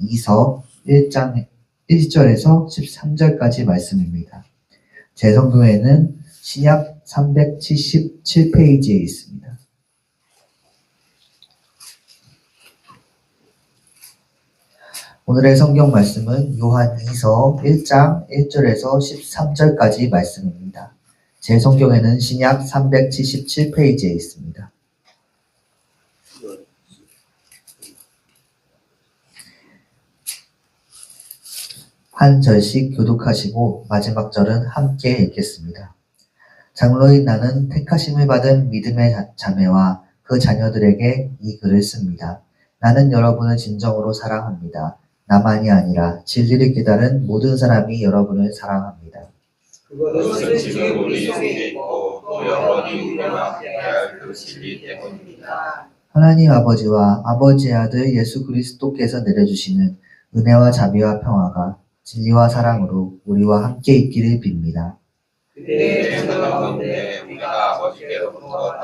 2서 1장 1절에서 13절까지 말씀입니다. 제 성경에는 신약 377페이지에 있습니다. 오늘의 성경 말씀은 요한 2서 1장 1절에서 13절까지 말씀입니다. 제 성경에는 신약 377페이지에 있습니다. 한 절씩 교독하시고 마지막 절은 함께 읽겠습니다. 장로인 나는 택하심을 받은 믿음의 자- 자매와 그 자녀들에게 이 글을 씁니다. 나는 여러분을 진정으로 사랑합니다. 나만이 아니라 진리를 깨달은 모든 사람이 여러분을 사랑합니다. 그것은 지금 우리 속에 있고 또 영원히 우리와 함께할 그 진리 때문입니다. 하나님 아버지와 아버지의 아들 예수 그리스도께서 내려주시는 은혜와 자비와 평화가 진리와 사랑으로 우리와 함께 있기를 빕니다. 가운데 우리가 아버지께로부터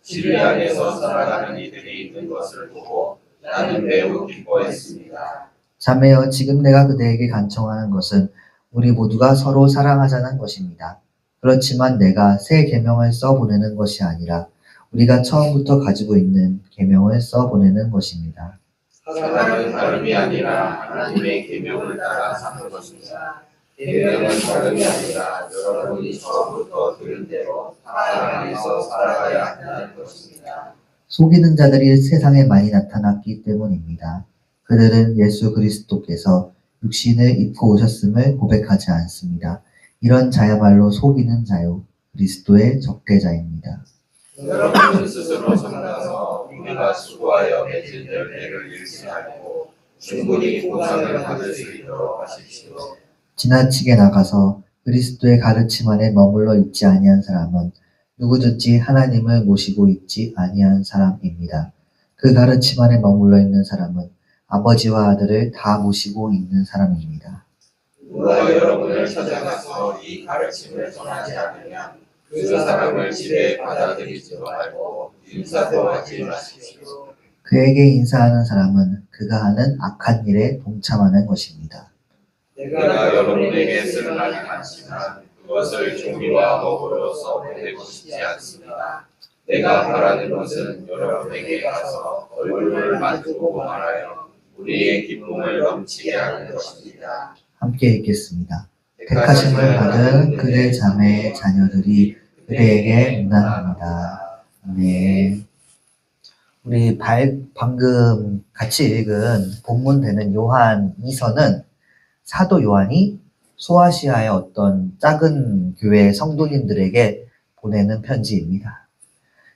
진리 안에서 살아가는 이들이 있는 것을 보고 나는 매우 기뻐했습니다. 자매여 지금 내가 그대에게 간청하는 것은 우리 모두가 서로 사랑하자는 것입니다. 그렇지만 내가 새 계명을 써 보내는 것이 아니라 우리가 처음부터 가지고 있는 계명을 써 보내는 것입니다. 사랑은 다름이 아니라 하나님의 계명을 따라 사는 것입니다. 계명은 다름이 아니라 여러분이 처음부터 들은 대로 사랑 안에서 살아가야 한다는 것입니다. 속이는 자들이 세상에 많이 나타났기 때문입니다. 그들은 예수 그리스도께서 육신을 입고 오셨음을 고백하지 않습니다. 이런 자야말로 속이는 자요 그리스도의 적대자입니다. 여러분은 스스로 성나서 우리가 수고하여 맺은 열매를 잃지 말고 충분히 보상을 받을 수 있도록 하십시오. 지나치게 나가서 그리스도의 가르침 안에 머물러 있지 아니한 사람은 누구든지 하나님을 모시고 있지 아니한 사람입니다. 그 가르침 안에 머물러 있는 사람은 아버지와 아들을 다 모시고 있는 사람입니다. 누가 여러분을 찾아가서 이 가르침을 전하지 않으면 그 사람을 집에 받아들이지도 말고 인사도 하지 마십시오. 그에게 인사하는 사람은 그가 하는 악한 일에 동참하는 것입니다. 내가 여러분에게 쓰는 말이 많지만 그것을 종이와 먹으로 써보내고 싶지 않습니다. 내가 바라는 것은 여러분에게 가서 얼굴을 마주보고 말하여 우리의 기쁨을 넘치게 하는 것입니다. 함께 읽겠습니다. 택하심을 받은 그의 자매의 자녀들이 그대에게 문안합니다. 네. 우리 발, 방금 같이 읽은 본문 되는 요한 2서는 사도 요한이 소아시아의 어떤 작은 교회 성도님들에게 보내는 편지입니다.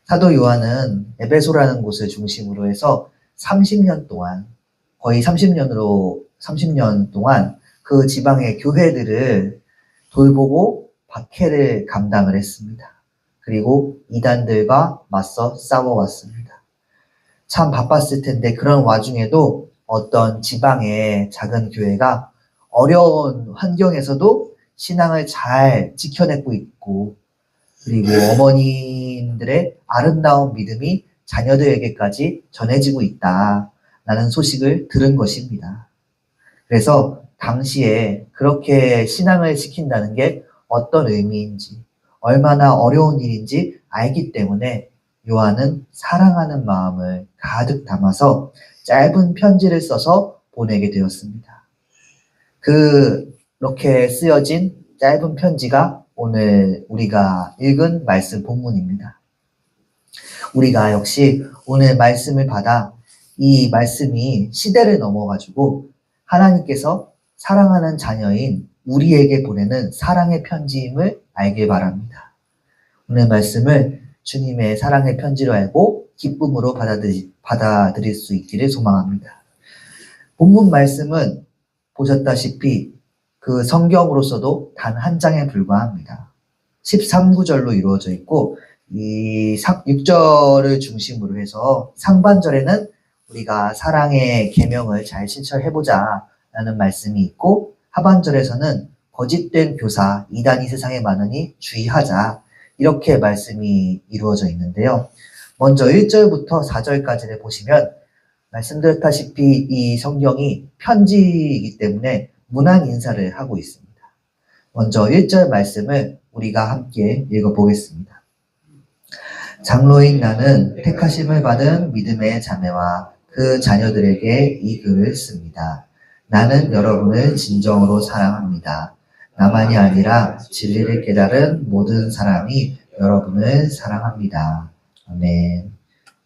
사도 요한은 에베소라는 곳을 중심으로 해서 30년 동안, 거의 30년으로, 30년 동안 그 지방의 교회들을 돌보고 박해를 감당을 했습니다. 그리고 이단들과 맞서 싸워왔습니다. 참 바빴을 텐데 그런 와중에도 어떤 지방의 작은 교회가 어려운 환경에서도 신앙을 잘 지켜내고 있고 그리고 어머님들의 아름다운 믿음이 자녀들에게까지 전해지고 있다라는 소식을 들은 것입니다. 그래서 당시에 그렇게 신앙을 지킨다는 게 어떤 의미인지, 얼마나 어려운 일인지 알기 때문에 요한은 사랑하는 마음을 가득 담아서 짧은 편지를 써서 보내게 되었습니다. 그렇게 쓰여진 짧은 편지가 오늘 우리가 읽은 말씀 본문입니다. 우리가 역시 오늘 말씀을 받아 이 말씀이 시대를 넘어가지고 하나님께서 사랑하는 자녀인 우리에게 보내는 사랑의 편지임을 알길 바랍니다. 오늘 말씀을 주님의 사랑의 편지로 알고 기쁨으로 받아들이, 받아들일 수 있기를 소망합니다. 본문 말씀은 보셨다시피 그 성경으로서도 단 한 장에 불과합니다. 13구절로 이루어져 있고 이 6절을 중심으로 해서 상반절에는 우리가 사랑의 계명을 잘 실천해보자 라는 말씀이 있고 하반절에서는 거짓된 교사 이단이 세상에 많으니 주의하자 이렇게 말씀이 이루어져 있는데요. 먼저 1절부터 4절까지를 보시면 말씀드렸다시피 이 성경이 편지이기 때문에 문안 인사를 하고 있습니다. 먼저 1절 말씀을 우리가 함께 읽어보겠습니다. 장로인 나는 택하심을 받은 믿음의 자매와 그 자녀들에게 이 글을 씁니다. 나는 여러분을 진정으로 사랑합니다. 나만이 아니라 진리를 깨달은 모든 사람이 여러분을 사랑합니다. 아멘.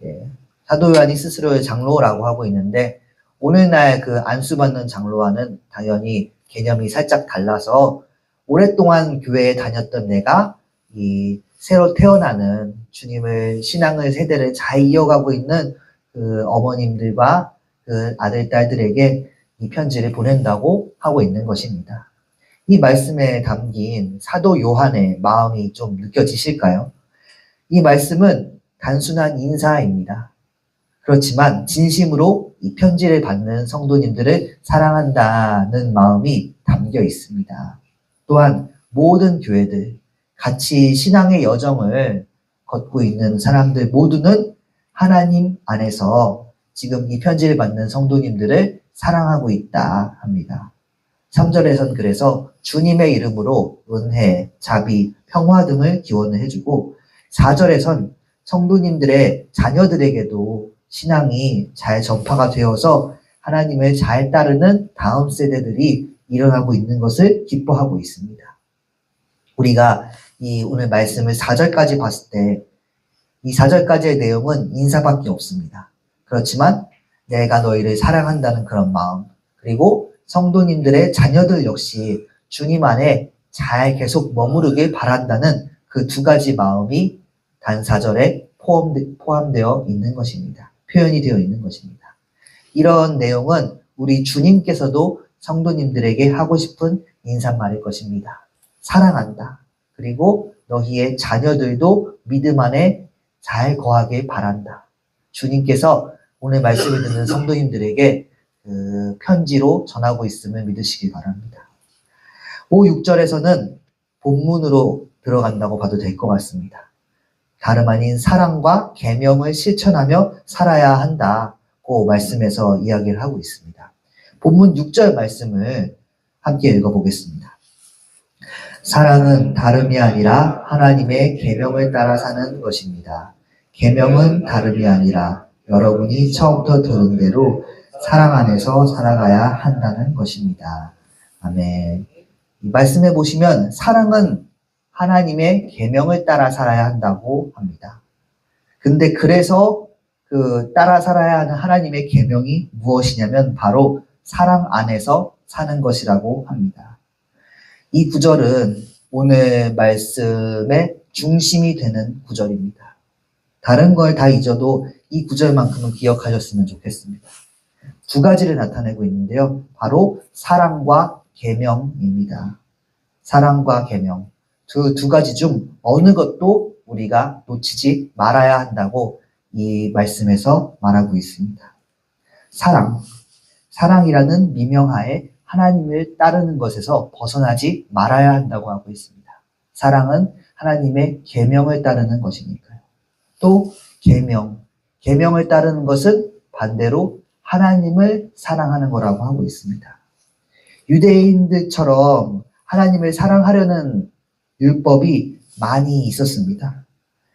예. 사도 요한이 스스로를 장로라고 하고 있는데 오늘날 그 안수받는 장로와는 당연히 개념이 살짝 달라서 오랫동안 교회에 다녔던 내가 이 새로 태어나는 주님을 신앙을 세대를 잘 이어가고 있는 그 어머님들과 그 아들 딸들에게 이 편지를 보낸다고 하고 있는 것입니다. 이 말씀에 담긴 사도 요한의 마음이 좀 느껴지실까요? 이 말씀은 단순한 인사입니다. 그렇지만 진심으로 이 편지를 받는 성도님들을 사랑한다는 마음이 담겨 있습니다. 또한 모든 교회들, 같이 신앙의 여정을 걷고 있는 사람들 모두는 하나님 안에서 지금 이 편지를 받는 성도님들을 사랑하고 있다 합니다. 3절에선 그래서 주님의 이름으로 은혜, 자비, 평화 등을 기원을 해주고 4절에선 성도님들의 자녀들에게도 신앙이 잘 전파가 되어서 하나님을 잘 따르는 다음 세대들이 일어나고 있는 것을 기뻐하고 있습니다. 우리가 이 오늘 말씀을 4절까지 봤을 때 이 4절까지의 내용은 인사밖에 없습니다. 그렇지만 내가 너희를 사랑한다는 그런 마음 그리고 성도님들의 자녀들 역시 주님 안에 잘 계속 머무르길 바란다는 그 두 가지 마음이 단 4절에 포함되 어 있는 것입니다. 표현이 되어 있는 것입니다. 이런 내용은 우리 주님께서도 성도님들에게 하고 싶은 인사말일 것입니다. 사랑한다. 그리고 너희의 자녀들도 믿음 안에 잘 거하길 바란다. 주님께서 오늘 말씀을 듣는 성도님들에게 그 편지로 전하고 있음을 믿으시기 바랍니다. 5, 6절에서는 본문으로 들어간다고 봐도 될 것 같습니다. 다름 아닌 사랑과 계명을 실천하며 살아야 한다고 말씀에서 이야기를 하고 있습니다. 본문 6절 말씀을 함께 읽어보겠습니다. 사랑은 다름이 아니라 하나님의 계명을 따라 사는 것입니다. 계명은 다름이 아니라 여러분이 처음부터 들은 대로 사랑 안에서 살아가야 한다는 것입니다. 아멘. 이 말씀해 보시면 사랑은 하나님의 계명을 따라 살아야 한다고 합니다. 근데 그래서 그 따라 살아야 하는 하나님의 계명이 무엇이냐면 바로 사랑 안에서 사는 것이라고 합니다. 이 구절은 오늘 말씀의 중심이 되는 구절입니다. 다른 걸 다 잊어도 이 구절만큼은 기억하셨으면 좋겠습니다. 두 가지를 나타내고 있는데요. 바로 사랑과 계명입니다. 사랑과 계명. 그 두 가지 중 어느 것도 우리가 놓치지 말아야 한다고 이 말씀에서 말하고 있습니다. 사랑. 사랑이라는 미명하에 하나님을 따르는 것에서 벗어나지 말아야 한다고 하고 있습니다. 사랑은 하나님의 계명을 따르는 것이니까요. 또 계명. 계명을 따르는 것은 반대로 하나님을 사랑하는 거라고 하고 있습니다. 유대인들처럼 하나님을 사랑하려는 율법이 많이 있었습니다.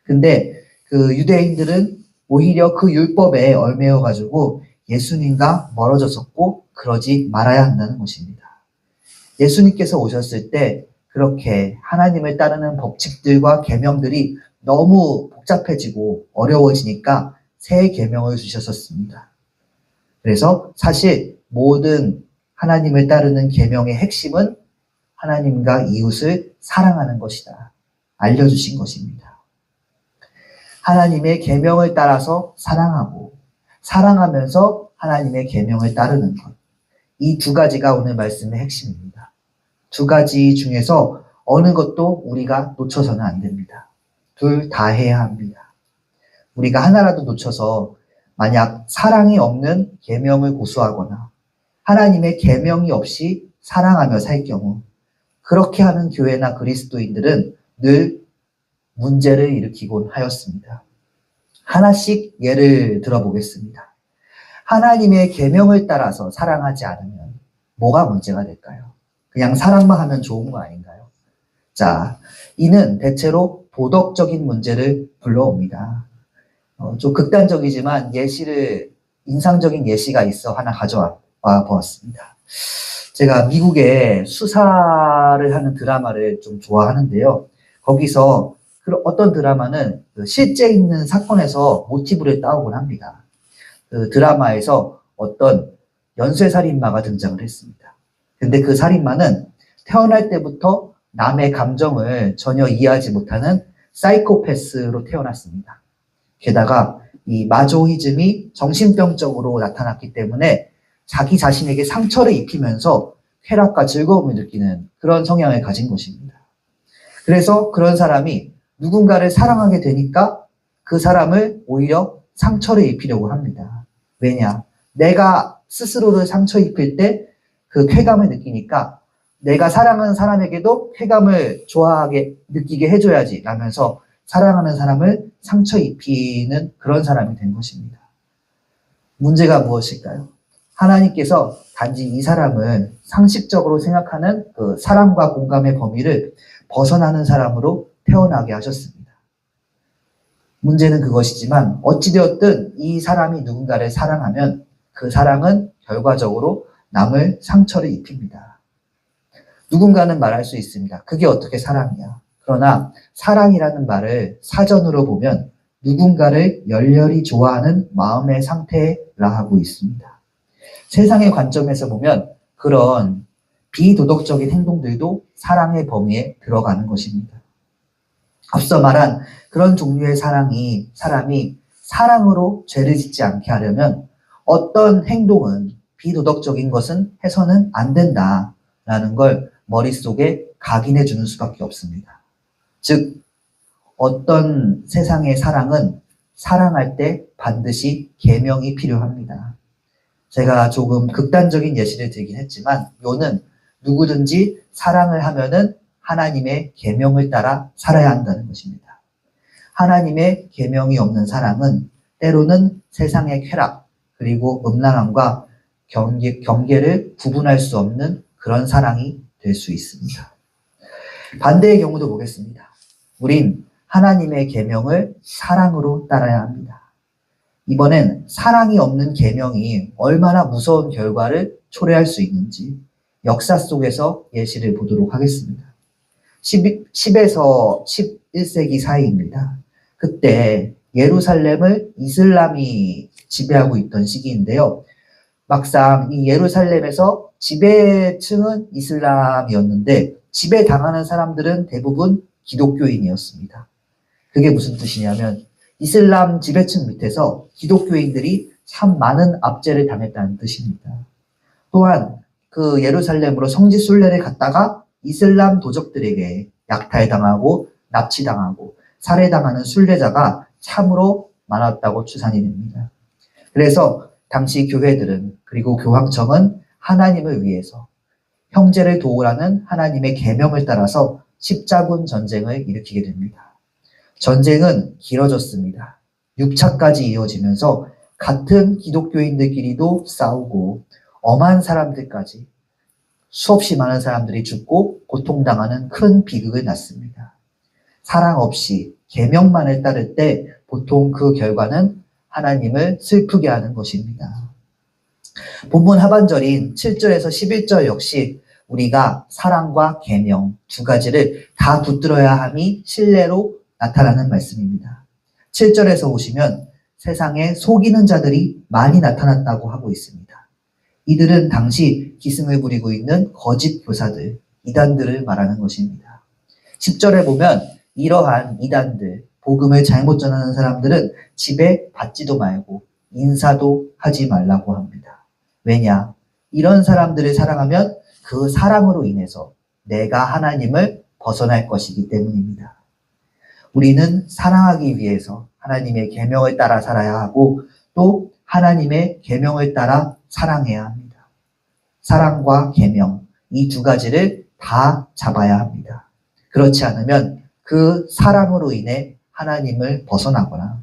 근데 그 유대인들은 오히려 그 율법에 얽매여 가지고 예수님과 멀어졌었고 그러지 말아야 한다는 것입니다. 예수님께서 오셨을 때 그렇게 하나님을 따르는 법칙들과 계명들이 너무 복잡해지고 어려워지니까 새 계명을 주셨었습니다. 그래서 사실 모든 하나님을 따르는 계명의 핵심은 하나님과 이웃을 사랑하는 것이다. 알려주신 것입니다. 하나님의 계명을 따라서 사랑하고 사랑하면서 하나님의 계명을 따르는 것. 이 두 가지가 오늘 말씀의 핵심입니다. 두 가지 중에서 어느 것도 우리가 놓쳐서는 안 됩니다. 둘 다 해야 합니다. 우리가 하나라도 놓쳐서 만약 사랑이 없는 계명을 고수하거나 하나님의 계명이 없이 사랑하며 살 경우 그렇게 하는 교회나 그리스도인들은 늘 문제를 일으키곤 하였습니다. 하나씩 예를 들어보겠습니다. 하나님의 계명을 따라서 사랑하지 않으면 뭐가 문제가 될까요? 그냥 사랑만 하면 좋은 거 아닌가요? 자, 이는 대체로 도덕적인 문제를 불러옵니다. 어, 좀 극단적이지만 예시를 인상적인 예시가 있어 하나 가져와 보았습니다. 제가 미국의 수사를 하는 드라마를 좀 좋아하는데요. 거기서 그 어떤 드라마는 그 실제 있는 사건에서 모티브를 따오곤 합니다. 그 드라마에서 어떤 연쇄살인마가 등장을 했습니다. 근데 그 살인마는 태어날 때부터 남의 감정을 전혀 이해하지 못하는 사이코패스로 태어났습니다. 게다가 이 마조이즘이 정신병적으로 나타났기 때문에 자기 자신에게 상처를 입히면서 쾌락과 즐거움을 느끼는 그런 성향을 가진 것입니다. 그래서 그런 사람이 누군가를 사랑하게 되니까 그 사람을 오히려 상처를 입히려고 합니다. 왜냐? 내가 스스로를 상처 입힐 때 그 쾌감을 느끼니까 내가 사랑하는 사람에게도 쾌감을 좋아하게 느끼게 해줘야지 라면서 사랑하는 사람을 상처 입히는 그런 사람이 된 것입니다. 문제가 무엇일까요? 하나님께서 단지 이 사람을 상식적으로 생각하는 그 사랑과 공감의 범위를 벗어나는 사람으로 태어나게 하셨습니다. 문제는 그것이지만 어찌되었든 이 사람이 누군가를 사랑하면 그 사랑은 결과적으로 남을 상처를 입힙니다. 누군가는 말할 수 있습니다. 그게 어떻게 사랑이야? 그러나 사랑이라는 말을 사전으로 보면 누군가를 열렬히 좋아하는 마음의 상태라 하고 있습니다. 세상의 관점에서 보면 그런 비도덕적인 행동들도 사랑의 범위에 들어가는 것입니다. 앞서 말한 그런 종류의 사랑이 사람이 사랑으로 죄를 짓지 않게 하려면 어떤 행동은 비도덕적인 것은 해서는 안 된다라는 걸 머릿속에 각인해 주는 수밖에 없습니다. 즉 어떤 세상의 사랑은 사랑할 때 반드시 계명이 필요합니다. 제가 조금 극단적인 예시를 들긴 했지만 요는 누구든지 사랑을 하면은 하나님의 계명을 따라 살아야 한다는 것입니다. 하나님의 계명이 없는 사랑은 때로는 세상의 쾌락 그리고 음란함과 경계, 경계를 구분할 수 없는 그런 사랑이 될 수 있습니다. 반대의 경우도 보겠습니다. 우린 하나님의 계명을 사랑으로 따라야 합니다. 이번엔 사랑이 없는 계명이 얼마나 무서운 결과를 초래할 수 있는지 역사 속에서 예시를 보도록 하겠습니다. 10, 10에서 11세기 사이입니다. 그때 예루살렘을 이슬람이 지배하고 있던 시기인데요. 막상 이 예루살렘에서 지배층은 이슬람이었는데 지배당하는 사람들은 대부분 기독교인이었습니다. 그게 무슨 뜻이냐면 이슬람 지배층 밑에서 기독교인들이 참 많은 압제를 당했다는 뜻입니다. 또한 그 예루살렘으로 성지 순례를 갔다가 이슬람 도적들에게 약탈당하고 납치당하고 살해당하는 순례자가 참으로 많았다고 추산이 됩니다. 그래서 당시 교회들은 그리고 교황청은 하나님을 위해서 형제를 도우라는 하나님의 계명을 따라서 십자군 전쟁을 일으키게 됩니다. 전쟁은 길어졌습니다. 6차까지 이어지면서 같은 기독교인들끼리도 싸우고 엄한 사람들까지 수없이 많은 사람들이 죽고 고통당하는 큰 비극을 낳습니다. 사랑 없이 계명만을 따를 때 보통 그 결과는 하나님을 슬프게 하는 것입니다. 본문 하반절인 7절에서 11절 역시 우리가 사랑과 계명 두 가지를 다 붙들어야 함이 신뢰로 나타나는 말씀입니다. 7절에서 보시면 세상에 속이는 자들이 많이 나타났다고 하고 있습니다. 이들은 당시 기승을 부리고 있는 거짓 교사들, 이단들을 말하는 것입니다. 10절에 보면 이러한 이단들, 복음을 잘못 전하는 사람들은 집에 받지도 말고 인사도 하지 말라고 합니다. 왜냐? 이런 사람들을 사랑하면 그 사랑으로 인해서 내가 하나님을 벗어날 것이기 때문입니다. 우리는 사랑하기 위해서 하나님의 계명을 따라 살아야 하고 또 하나님의 계명을 따라 사랑해야 합니다. 사랑과 계명 이 두 가지를 다 잡아야 합니다. 그렇지 않으면 그 사랑으로 인해 하나님을 벗어나거나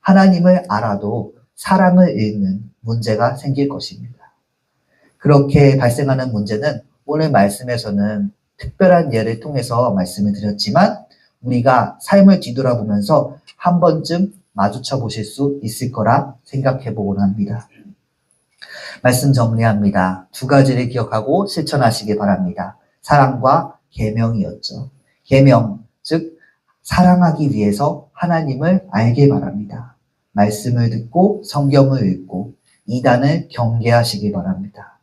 하나님을 알아도 사랑을 잃는 문제가 생길 것입니다. 그렇게 발생하는 문제는 오늘 말씀에서는 특별한 예를 통해서 말씀을 드렸지만 우리가 삶을 뒤돌아보면서 한 번쯤 마주쳐 보실 수 있을 거라 생각해 보곤 합니다. 말씀 정리합니다. 두 가지를 기억하고 실천하시기 바랍니다. 사랑과 계명이었죠. 계명, 즉 사랑하기 위해서 하나님을 알게 바랍니다. 말씀을 듣고 성경을 읽고 이단을 경계하시기 바랍니다.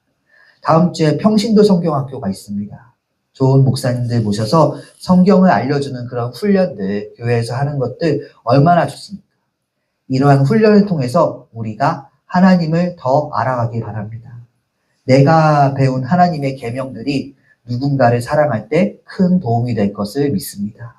다음 주에 평신도 성경학교가 있습니다. 좋은 목사님들 모셔서 성경을 알려주는 그런 훈련들, 교회에서 하는 것들 얼마나 좋습니까? 이러한 훈련을 통해서 우리가 하나님을 더 알아가기 바랍니다. 내가 배운 하나님의 계명들이 누군가를 사랑할 때 큰 도움이 될 것을 믿습니다.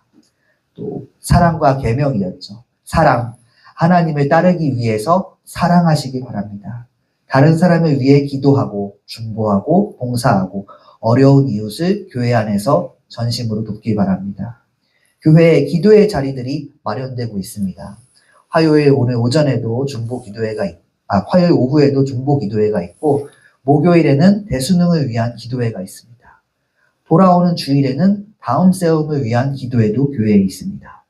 또 사랑과 계명이었죠. 사랑, 하나님을 따르기 위해서 사랑하시기 바랍니다. 다른 사람을 위해 기도하고 중보하고 봉사하고 어려운 이웃을 교회 안에서 전심으로 돕기 바랍니다. 교회에 기도의 자리들이 마련되고 있습니다. 화요일 오늘 오전에도 중보 기도회가 있, 아, 화요일 오후에도 중보 기도회가 있고 목요일에는 대수능을 위한 기도회가 있습니다. 돌아오는 주일에는 다음 세움을 위한 기도회도 교회에 있습니다.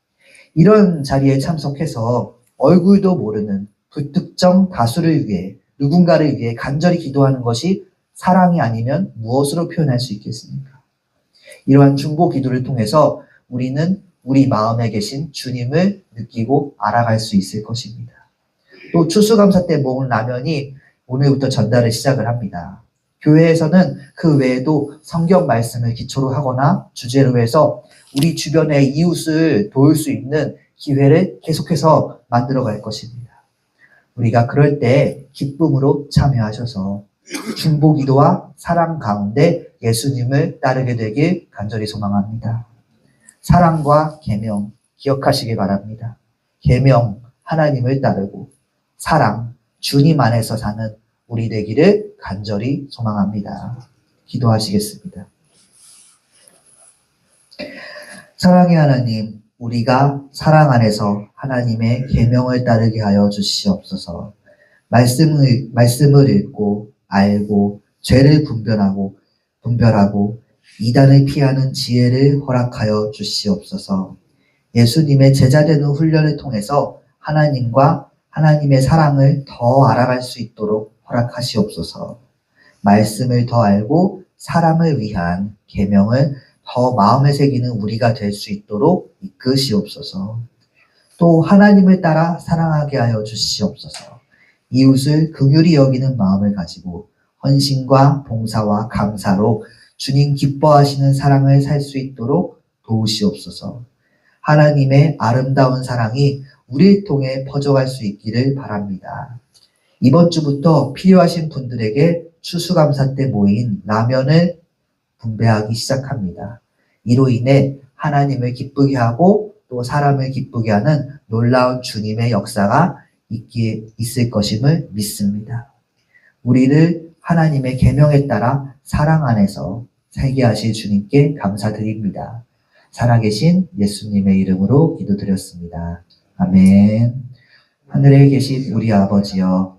이런 자리에 참석해서 얼굴도 모르는 불특정 다수를 위해 누군가를 위해 간절히 기도하는 것이 사랑이 아니면 무엇으로 표현할 수 있겠습니까? 이러한 중보 기도를 통해서 우리는 우리 마음에 계신 주님을 느끼고 알아갈 수 있을 것입니다. 또 추수감사 때 모은 라면이 오늘부터 전달을 시작을 합니다. 교회에서는 그 외에도 성경 말씀을 기초로 하거나 주제로 해서 우리 주변의 이웃을 도울 수 있는 기회를 계속해서 만들어 갈 것입니다. 우리가 그럴 때 기쁨으로 참여하셔서 중보 기도와 사랑 가운데 예수님을 따르게 되길 간절히 소망합니다. 사랑과 계명 기억하시기 바랍니다. 계명 하나님을 따르고 사랑 주님 안에서 사는 우리 되기를 간절히 소망합니다. 기도하시겠습니다. 사랑의 하나님, 우리가 사랑 안에서 하나님의 계명을 따르게 하여 주시옵소서. 말씀을 말씀을 읽고 알고 죄를 분별하고 분별하고 이단을 피하는 지혜를 허락하여 주시옵소서. 예수님의 제자되는 훈련을 통해서 하나님과 하나님의 사랑을 더 알아갈 수 있도록 허락하시옵소서. 말씀을 더 알고 사람을 위한 계명을 더 마음에 새기는 우리가 될 수 있도록 이끄시옵소서. 또 하나님을 따라 사랑하게 하여 주시옵소서. 이웃을 긍휼히 여기는 마음을 가지고 헌신과 봉사와 감사로 주님 기뻐하시는 사랑을 살 수 있도록 도우시옵소서. 하나님의 아름다운 사랑이 우리를 통해 퍼져갈 수 있기를 바랍니다. 이번 주부터 필요하신 분들에게 추수감사 때 모인 라면을 분배하기 시작합니다. 이로 인해 하나님을 기쁘게 하고 또 사람을 기쁘게 하는 놀라운 주님의 역사가 있기, 있을 것임을 믿습니다. 우리를 하나님의 계명에 따라 사랑 안에서 살게 하실 주님께 감사드립니다. 살아계신 예수님의 이름으로 기도드렸습니다. 아멘. 하늘에 계신 우리 아버지여,